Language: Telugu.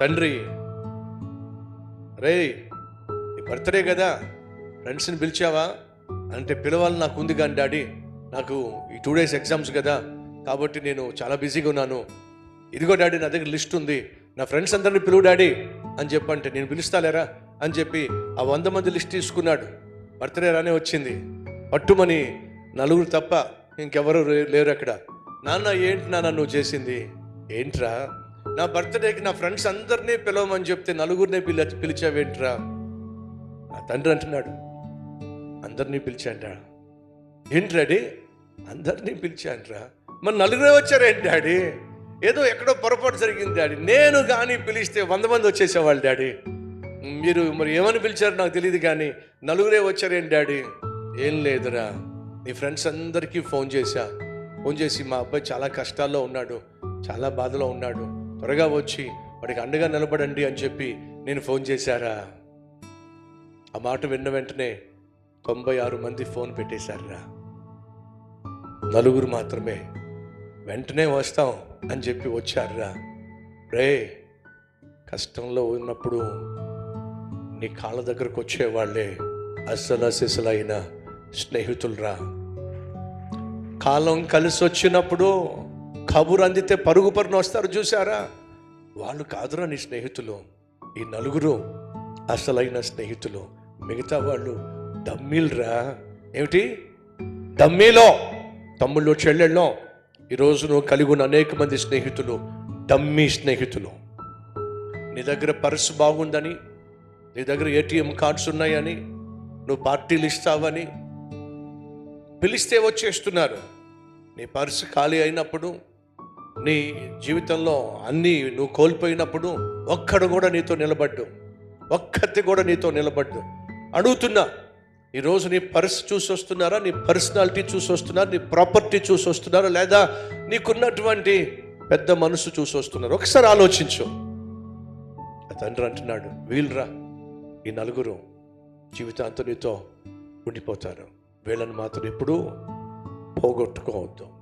తండ్రి రే నీ బర్త్డే కదా ఫ్రెండ్స్ని పిలిచావా? అంటే పిలవాలి నాకు ఉంది కానీ డాడీ నాకు ఈ టూ డేస్ ఎగ్జామ్స్ కదా కాబట్టి నేను చాలా బిజీగా ఉన్నాను. ఇదిగో డాడీ నా దగ్గర లిస్ట్ ఉంది. నా ఫ్రెండ్స్ అందరిని పిలువు డాడీ అని చెప్పంటే నేను పిలుస్తాలేరా? అని చెప్పి ఆ వంద మంది లిస్ట్ తీసుకున్నాడు. బర్త్డే రానే వచ్చింది. పట్టుమని నలుగురు తప్ప ఇంకెవరు లేరు అక్కడ. నాన్న ఏంటి నాన్న నువ్వు చేసింది? ఏంట్రా? నా బర్త్డేకి నా ఫ్రెండ్స్ అందరినీ పిలవమని చెప్తే నలుగురినే పిల పిలిచావేంట్రా? నా తండ్రి అంటున్నాడు అందరినీ పిలిచాంట్రా ఏంటి డాడీ? అందరినీ పిలిచాంట్రా మరి నలుగురే వచ్చారేంటి డాడీ? ఏదో ఎక్కడో పొరపాటు జరిగింది డాడీ. నేను కానీ పిలిస్తే వంద మంది వచ్చేసేవాళ్ళు డాడీ. మీరు మరి ఏమని పిలిచారు నాకు తెలియదు కానీ నలుగురే వచ్చారేంటి డాడీ? ఏం లేదురా. నీ ఫ్రెండ్స్ అందరికీ ఫోన్ చేశా. ఫోన్ చేసి మా అబ్బాయి చాలా కష్టాల్లో ఉన్నాడు చాలా బాధలో ఉన్నాడు. త్వరగా వచ్చి వాడికి అండగా నిలబడండి అని చెప్పి నేను ఫోన్ చేశారా? ఆ మాట విన్న వెంటనే తొంభై ఆరు మంది ఫోన్ పెట్టేశారా నలుగురు మాత్రమే వెంటనే వస్తాం అని చెప్పి వచ్చారా రే కష్టంలో ఉన్నప్పుడు నీ కాళ్ళ దగ్గరకు వచ్చేవాళ్ళే అసలసిసలైన స్నేహితులరా. కాలం కలిసి వచ్చినప్పుడు కబురు అందితే పరుగు పరుగున వస్తారు చూసారా వాళ్ళు కాదురా నీ స్నేహితులు. ఈ నలుగురు అసలైన స్నేహితులు. మిగతా వాళ్ళు డమ్మీలరా? ఏమిటి? డమ్మీలో తమ్ముళ్ళు చెల్లెళ్ళో ఈరోజు నువ్వు కలిగి ఉన్న అనేక మంది స్నేహితులు డమ్మీ స్నేహితులు. నీ దగ్గర పర్సు బాగుందని నీ దగ్గర ఏటీఎం కార్డ్స్ ఉన్నాయని నువ్వు పార్టీలు ఇస్తావని పిలిస్తే వచ్చేస్తున్నారు. నీ పర్సు ఖాళీ అయినప్పుడు నీ జీవితంలో అన్నీ నువ్వు కోల్పోయినప్పుడు ఒక్కడు కూడా నీతో నిలబడ్డు. ఒక్కతి కూడా నీతో నిలబడ్డు. అడుగుతున్నా ఈరోజు నీ పర్స్ చూసి వస్తున్నారా నీ పర్సనాలిటీ చూసి వస్తున్నారా నీ ప్రాపర్టీ చూసి వస్తున్నారా లేదా నీకున్నటువంటి పెద్ద మనసు చూసి వస్తున్నారు ఒకసారి ఆలోచించు. తండ్రి అంటున్నాడు వీళ్ళరా ఈ నలుగురు జీవితాంతం నీతో ఉండిపోతారు. వీళ్ళని మాత్రం ఎప్పుడూ పోగొట్టుకోవద్దు.